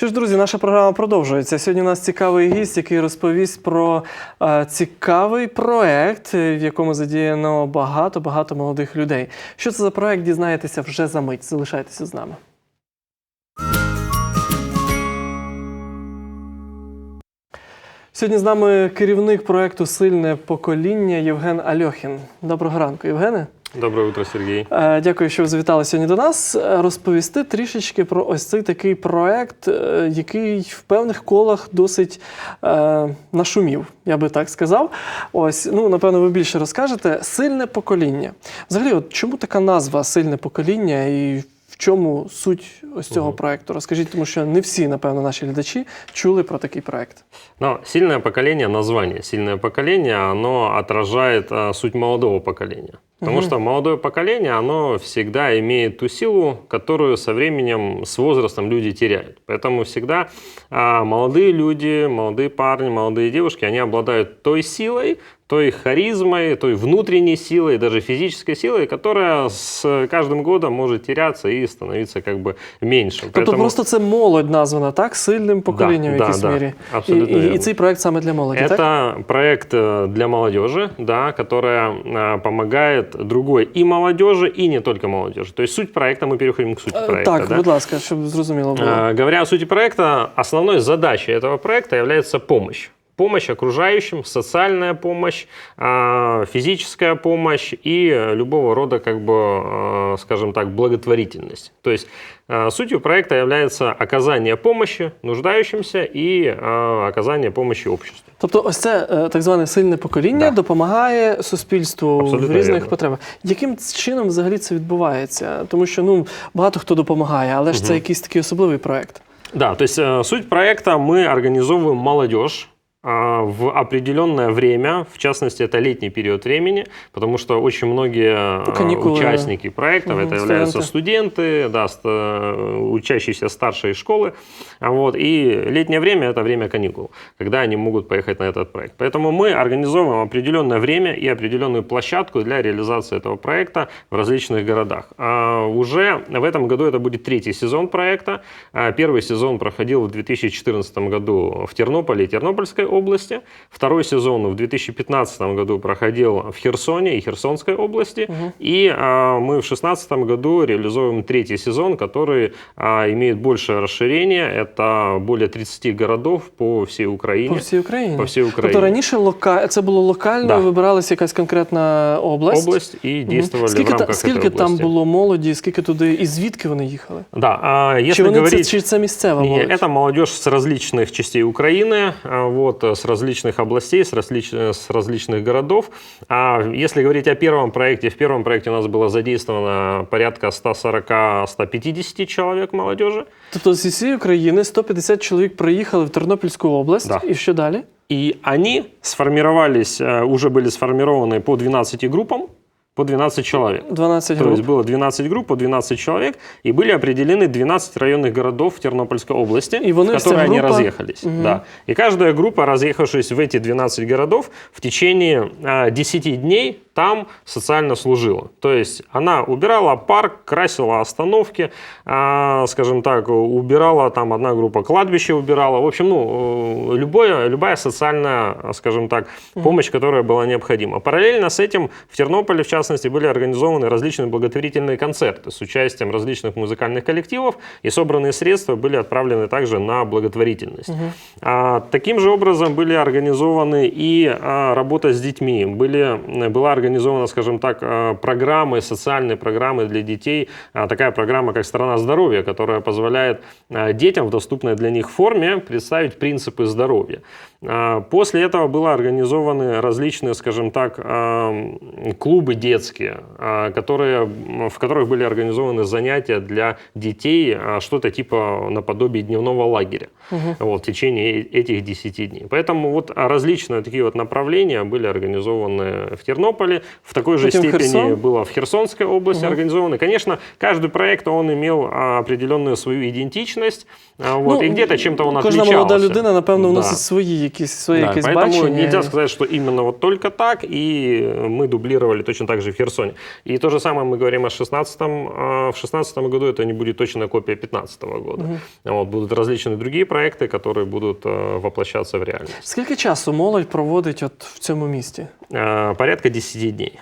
Що ж, друзі, наша програма продовжується. Сьогодні у нас цікавий гість, який розповість про е, цікавий проект, е, в якому задіяно багато багато молодих людей. Що це за проект, дізнаєтеся вже за мить. Залишайтеся з нами. Сьогодні з нами керівник проекту Сильне покоління Євген Альохін. Доброго ранку, Євгене. Доброе утро, Сергей. Е, Дякую, що ви завітали сьогодні до нас. Е, Розповісти трішечки про ось цей такий проект, е, який в певних колах досить е, нашумів, я би так сказав. Ось, ну напевно, ви більше розкажете. Сильне покоління. Взагалі, от чому така назва Сильне покоління і в чому суть ось цього Мгм. проекту? Розкажіть, тому що не всі, напевно, наші глядачі чули про такий проект. Но сильное поколение, название сильное поколение, оно отражает суть молодого поколения. Потому Мгм. что молодое поколение, оно всегда имеет ту силу, которую со временем, с возрастом люди теряют. Поэтому всегда а, молодые люди, молодые парни, молодые девушки, они обладают той силой, той харизмой, той внутренней силой, даже физической силой, которая с каждым годом может теряться и становиться как бы меньше. Тобто просто це молодь названа, так? Сильним поколінням в да, якійсь да, мірі. І, абсолютно і, і вірно. цей проект саме для молоді, так? Это проект э, для молодежи, да, которая а, другой и молодежи, и не только молодежи. То есть суть проекта, мы переходим к сути Е, проекта. так, да? будь ласка, щоб зрозуміло було. А, Говоря о сути проекта, основной задачей этого проекта является помощь. Помощь окружающим, социальная помощь, а, физическая помощь и э, любого рода, как бы, э, скажем так, благотворительность. То есть э, сутью проекта является оказание помощи нуждающимся и э, оказание помощи обществу. Тобто, ось це е, так зване сильне покоління Да. допомагає суспільству в Абсолютно різних вірно. потребах. Яким чином взагалі це відбувається? Тому що ну багато хто допомагає, але ж це Мгм. якийсь такий особливий проект. Да, то есть э, суть проекта мы организовываем молодежь а, в определенное время, в частности, это летний период времени, потому что очень многие а, Ну, каникулы, участники проектов, Мгм, это являются студенты. да, э, учащиеся старшей школы, а вот, и летнее время – это время каникул, когда они могут поехать на этот проект. Поэтому мы организовываем определенное время и определенную площадку для реализации этого проекта в различных городах. А, Уже в этом году это будет третий сезон проекта. А, Первый сезон проходил в 2014 году в Тернополе и Тернопольской области. Второй сезон в 2015 году проходил в Херсоне и Херсонской области. Мгм. И а, мы в 2016 году реализуем третий сезон, который а, имеет большее расширение. Это более 30 городов по всей Украине. По всій Україні. По всей Украине. Тобто раніше лока... це було локально, Да. вибиралася якась конкретна область. область и Мгм. действовали скільки в та- рамках скільки этой там области. було молоді, скільки туди, і звідки вони їхали? Да, а чи если вони говорить... це, чи це місцева Не, молодь? Это молодежь с различных частей Украины, а, вот, с различных областей, с, различ... с различных городов. А если говорить о первом проекте, в первом проекте у нас было задействовано порядка 140-150 человек молодежи. Тобто зі всієї України 150 чоловік приїхали в Тернопільську область. Да. І що далі? И они сформировались, э, уже были сформированы по 12 группам, по 12 человек. 12 То груп. есть было 12 групп по 12 человек, и были определены 12 районных городов в Тернопольской области, И в которые они группа- разъехались. Мгм. Да. И каждая группа, разъехавшись в эти 12 городов, в течение а, 10 дней там социально служила. То есть она убирала парк, красила остановки, а, скажем так, убирала там одна группа кладбище убирала. В общем, ну, э, любое, любая социальная, скажем так, помощь, которая была необходима. Параллельно с этим в Тернополе, в частности, были организованы различные благотворительные концерты с участием различных музыкальных коллективов, и собранные средства были отправлены также на благотворительность. А, таким же образом были организованы и а, работа с детьми. Были, была организована, скажем так, а, программы, социальные программы для детей. А, такая программа, как «Страна здоровья», которая позволяет а, детям в доступной для них форме представить принципы здоровья. А, После этого были организованы различные, скажем так, а, клубы детские, а, которые, м, в которых были организованы занятия для детей, а, что-то типа наподобие дневного лагеря вот, в течение э- этих 10 дней. Поэтому вот а, различные такие вот направления были организованы в Тернополе, в такой же Потом степени Херсон? было в Херсонской области Мгм. организованы. Конечно, каждый проект, он имел а, определенную свою идентичность, а, вот, и где-то чем-то он Ну, Кожна отличался. молода людина, напевно, Да. вносить свої якісь, своє Да, якесь поэтому бачення. нельзя сказать, что именно вот только так, и мы дублировали точно так также в Херсоне. И то же самое мы говорим о 16 В 2016 году это не будет точная копия 2015 года. Вот, будут различные другие проекты, которые будут э, воплощаться в реальность. Скільки часу молодь проводить от в цьому місті? Э, Порядка 10 дней.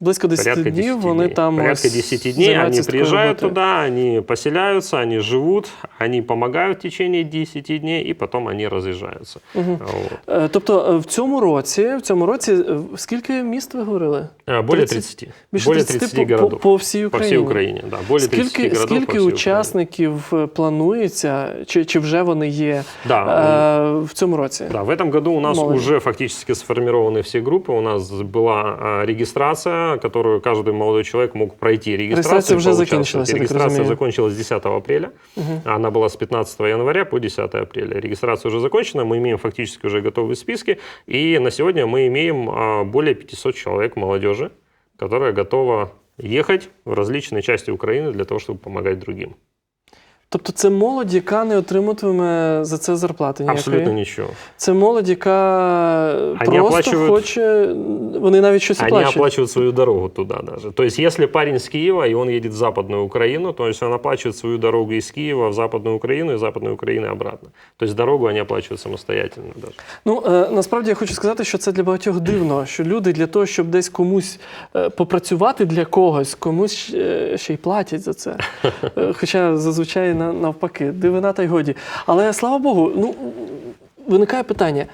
Близько 10 Порядка днів 10 вони дней. там Порядка ось 10 дней займаються они такою приезжают роботою. туда, они поселяются, они живут, они помогают в течение 10 дней, и потом они разъезжаются. Вот. Е, Тобто е, в цьому році, в цьому році е, скільки міст ви говорили? А, Более 30 30. Більше более 30 30 по, по, городов. по всій По Україні. всей Украине, да. Более 30 Скільки, городов по скільки всей Украине. учасників е, планується, чи, чи вже вони є Да, е, в цьому році? Да, в этом году у нас Молодец. уже фактически сформированы все группы. У нас была а, которую каждый молодой человек мог пройти. Регистрация уже закончилась, Регистрация закончилась 10 апреля. Она была с 15 января по 10 апреля. Регистрация уже закончена. Мы имеем фактически уже готовые списки. И на сегодня мы имеем а, более 500 человек молодежи, которая готова ехать в различные части Украины для того, чтобы помогать другим. Тобто це молодь, яка не отримуватиме за це зарплати ніякої? Абсолютно ничего. Це молодь, яка Вони просто оплачують- хоче, вони навіть щось Они оплачують. оплачивают свою дорогу туда даже. То есть, если парень с Киева, и он едет в Западную Украину, то есть он оплачивает свою дорогу из Киева в Западную Украину и из Западной Украины обратно. То есть дорогу они оплачивают самостоятельно даже. Ну е, насправді я хочу сказати, що це для багатьох дивно, що люди для того, щоб десь комусь е, попрацювати для когось, комусь е, ще й платять за це. Хоча зазвичай навпаки, дивина та й годі. Але слава Богу, ну виникає питання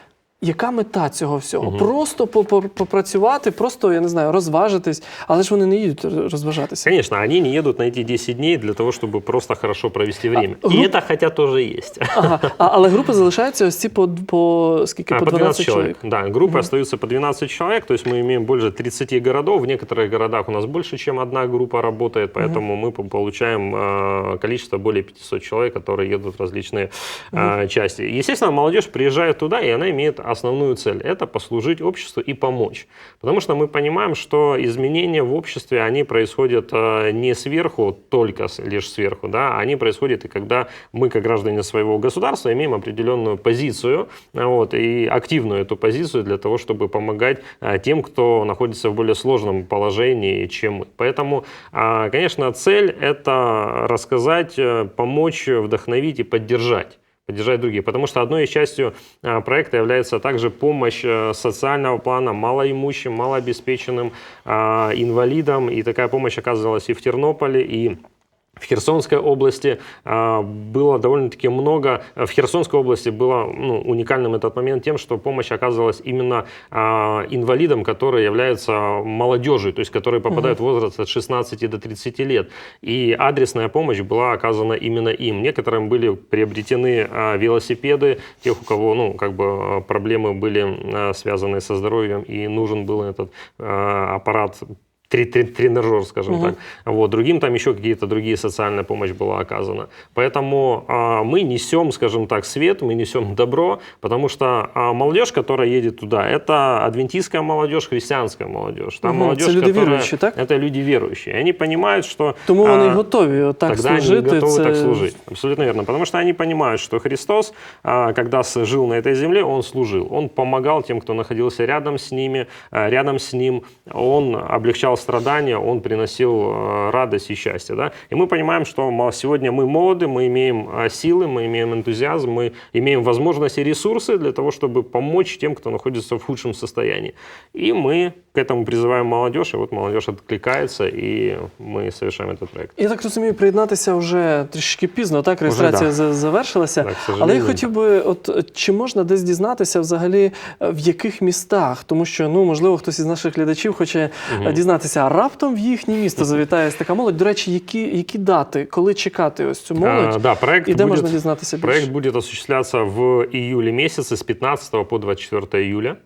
Яка мета цього всього? Просто по- по- попрацювати, просто я не знаю, розважитись, але ж вони не їдуть розважатися. Конечно, они не едут на эти 10 дней для того, чтобы просто хорошо провести время. А, и групп- это хотя тоже есть. Ага, а, але групи залишаються ось ці по, по скільки А, по 12 чоловік. Да, группы остаются по 12 человек, то есть мы имеем больше 30 городов. В некоторых городах у нас больше, чем одна группа работает, поэтому мы по- получаем э, количество более 500 человек, которые едут в различные э, части. Естественно, молодежь приезжает туда, и она имеет основную цель – это послужить обществу и помочь. Потому что мы понимаем, что изменения в обществе, они происходят э, не сверху, только лишь сверху, да, они происходят и когда мы, как граждане своего государства, имеем определенную позицию, а, вот, и активную эту позицию для того, чтобы помогать а, тем, кто находится в более сложном положении, чем мы. Поэтому, а, конечно, цель – это рассказать, э, помочь, вдохновить и поддержать поддержать других. Потому что одной из частью а, проекта является также помощь э, социального плана малоимущим, малообеспеченным а, инвалидам. И такая помощь оказывалась и в Тернополе, и в Херсонской области а, было довольно-таки много. В Херсонской области было ну, уникальным этот момент тем, что помощь оказывалась именно а, инвалидам, которые являются молодежью, то есть которые попадают в возраст от 16 до 30 лет. И адресная помощь была оказана именно им. Некоторым были приобретены а, велосипеды, тех, у кого ну, как бы, проблемы были связаны со здоровьем, и нужен был этот аппарат тренажер, скажем так. Вот. Другим там еще какие-то другие социальная помощь была оказана. Поэтому а, мы несем, скажем так, свет, мы несем добро, потому что а, молодежь, которая едет туда, это адвентистская молодежь, христианская молодежь. Там Мгм, молодежь, это люди которая- верующие, так? Это люди верующие. Они понимают, что... Тому а, й готові отак Тогда служити. они готовы це... так служить. Абсолютно верно. Потому что они понимают, что Христос, а, когда жил на этой земле, Он служил. Он помогал тем, кто находился рядом с ними, а, рядом с Ним. Он облегчал страдания, Он приносил а, радость и счастье. Да? И мы понимаем, что сегодня мы молоды, мы имеем а, силы, мы имеем энтузиазм, мы имеем возможности и ресурсы для того, чтобы помочь тем, кто находится в худшем состоянии. И мы к этому призываем молодежь, и вот молодежь откликается, и мы совершаем этот проект. Я так розумію, приєднатися вже трішки пізно, так? Реєстрація да. за- завершилася. Так, к Але я сожалению. хотів би, от е, чи можна десь дізнатися взагалі е, в яких містах? Тому що ну можливо хтось із наших глядачів хоче е, дізнатися, а раптом в їхнє місто завітає така молодь. До речі, які, які дати, коли чекати ось цю молодь? А, да, проект і де будет, можна дізнатися більше? проект будет осуществляться в июле месяце с 15 по 24 июля.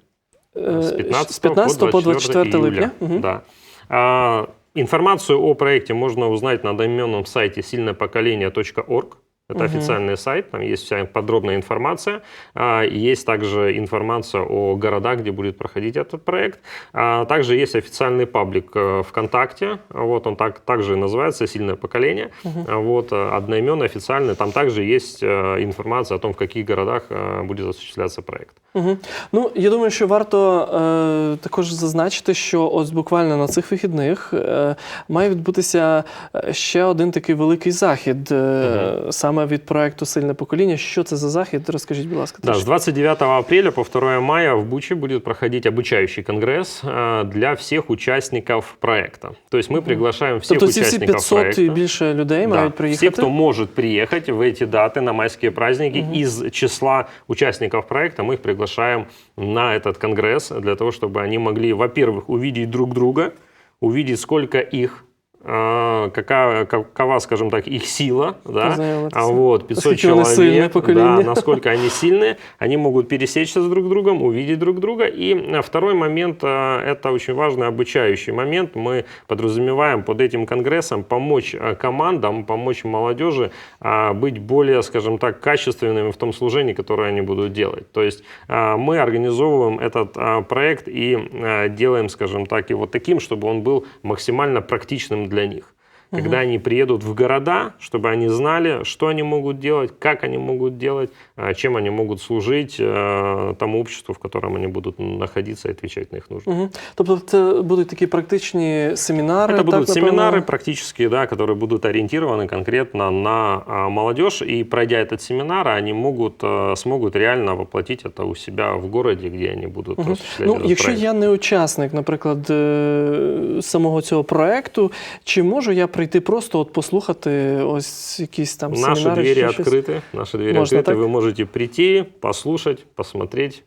Е, С 15, з 15 по 24 июля. липня. Мгм. Да. А, информацию о проекте можно узнать на одноименном сайте сильнопоколение.орг. Это официальный сайт, там есть вся подробная информация. А, Есть также информация о городах, где будет проходить этот проект. А Также есть официальный паблик э, ВКонтакте. Вот он так, также называется «Сильное поколение». А Вот, э, одноименный, официальный. Там также есть э, информация о том, в каких городах э, будет осуществляться проект. Угу. Ну, я думаю, що варто е, також зазначити, що ось буквально на цих вихідних е, має відбутися е, ще один такий великий захід е, саме від проекту Сильне покоління. Що це за захід? Розкажіть, будь ласка, Да, с трішки. 29 апреля по 2 мая в Буче будет проходить обучающий конгресс э, для всех участников проекта. То есть мы приглашаем всех Тобто ці всі участников 500 проекта. і більше людей Да, мають все, приїхати. кто может приехать в эти даты на майские праздники, из числа участников проекта мы их приглашаем на этот конгресс для того, чтобы они могли, во-первых, увидеть друг друга, увидеть, сколько их а, какая, какова, скажем так, их сила, да, а вот 500 Насколько они сильное человек, да, насколько они сильные, они могут пересечься с друг другом, увидеть друг друга. И а, второй момент, а, это очень важный обучающий момент, мы подразумеваем под этим конгрессом помочь а, командам, помочь молодежи а, быть более, скажем так, качественными в том служении, которое они будут делать. То есть а, мы организовываем этот а, проект и а, делаем, скажем так, его таким, чтобы он был максимально практичным для них Когда они приедут в города, чтобы они знали, что они могут делать, как они могут делать, а, чем они могут служить э, тому обществу, в котором они будут находиться и отвечать на их нужды. Угу. Тобто це будуть такі практичні семінари. Это будут так, напевно? семинары практические, да, которые будут ориентированы конкретно на а, молодежь. И пройдя этот семинар, они могут, э, смогут реально воплотить это у себя в городе, где они будут осуществлять Ну, этот якщо проект. я не учасник, наприклад, е, самого цього проекту, чи можу я прийти просто от послухати ось якісь там Наши семінари? двери ще щось? открыты. Наши двери Можно открыты. так? Вы можете прийти, послушать, посмотреть.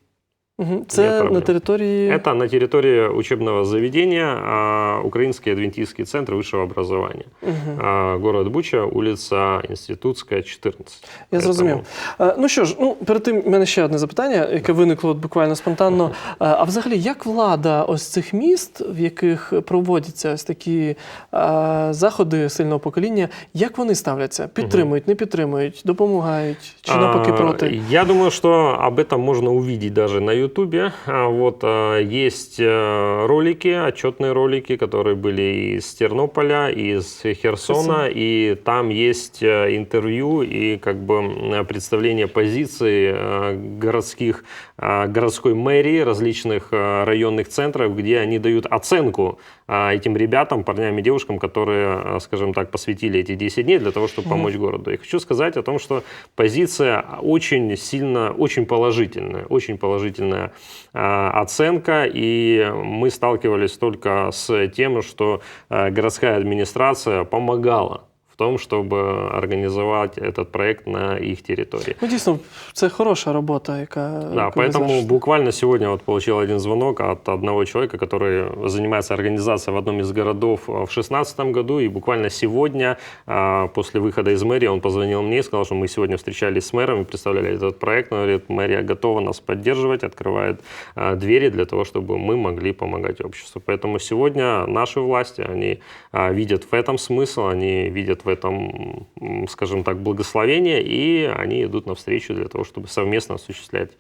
Мгм. Нет Це на проблем. території. Это на территории учебного заведения а, Украинский адвентистский центр высшего образования. Мгм. А, Город Буча, улица Институтская, 14. Я Поэтому- зрозумів. Е, Ну що ж, ну перед тим в мене ще одне запитання, яке виникло от буквально спонтанно. Е, А взагалі, як влада ось цих міст, в яких проводяться ось такі е, заходи сильного покоління, як вони ставляться? Підтримують, не підтримують, допомагають чи навпаки А, проти? Я думаю, что об этом можно увидеть даже на Ютубе. А, Вот а, есть э, ролики, отчетные ролики, которые были из Тернополя, из Херсона, и там есть э, интервью и как бы представление позиции э, городских, городской мэрии различных районных центров, где они дают оценку этим ребятам, парням и девушкам, которые, а, скажем так, посвятили эти 10 дней для того, чтобы помочь городу. И хочу сказать о том, что позиция очень сильно, очень положительная, очень положительная а, оценка, и мы сталкивались только с тем, что а, городская администрация помогала в том, чтобы организовать этот проект на их территории. Ну дійсно, це хороша робота, яка Да, поэтому буквально сегодня вот получил один звонок от одного человека, который занимается организацией в одном из городов а, в 2016 году, и буквально сегодня, а, после выхода из мэрии, он позвонил мне и сказал, что мы сегодня встречались с мэром и представляли этот проект. Он говорит, мэрия готова нас поддерживать, открывает а, двери для того, чтобы мы могли помогать обществу. Поэтому сегодня наши власти, они видят в этом смысл, они видят в этом, скажем так, благословение, и они идут навстречу для того, чтобы совместно осуществлять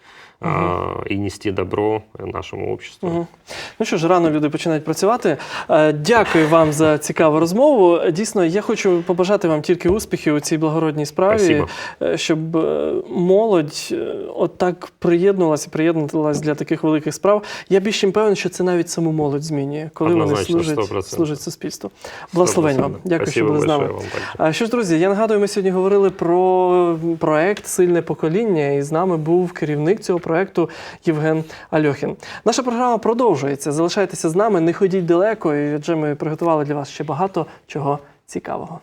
а, и нести добро нашему обществу. Мгм. Ну що ж, рано люди починають працювати. Е, Дякую вам за цікаву розмову. Дійсно, я хочу побажати вам тільки успіхів у цій благородній справі, Спасибо. е, щоб е, молодь отак приєднувалася, приєднувалася для таких великих справ. Я більш чим певен, що це навіть саму молодь змінює, коли вони служать, 100%. служать суспільству. Благословень вам. Дякую, що були з нами. вам, А що ж, друзі, я нагадую, ми сьогодні говорили про проект Сильне покоління, і з нами був керівник цього проекту Євген Альохін. Наша програма продовжується. Залишайтеся з нами, не ходіть далеко, і адже ми приготували для вас ще багато чого цікавого.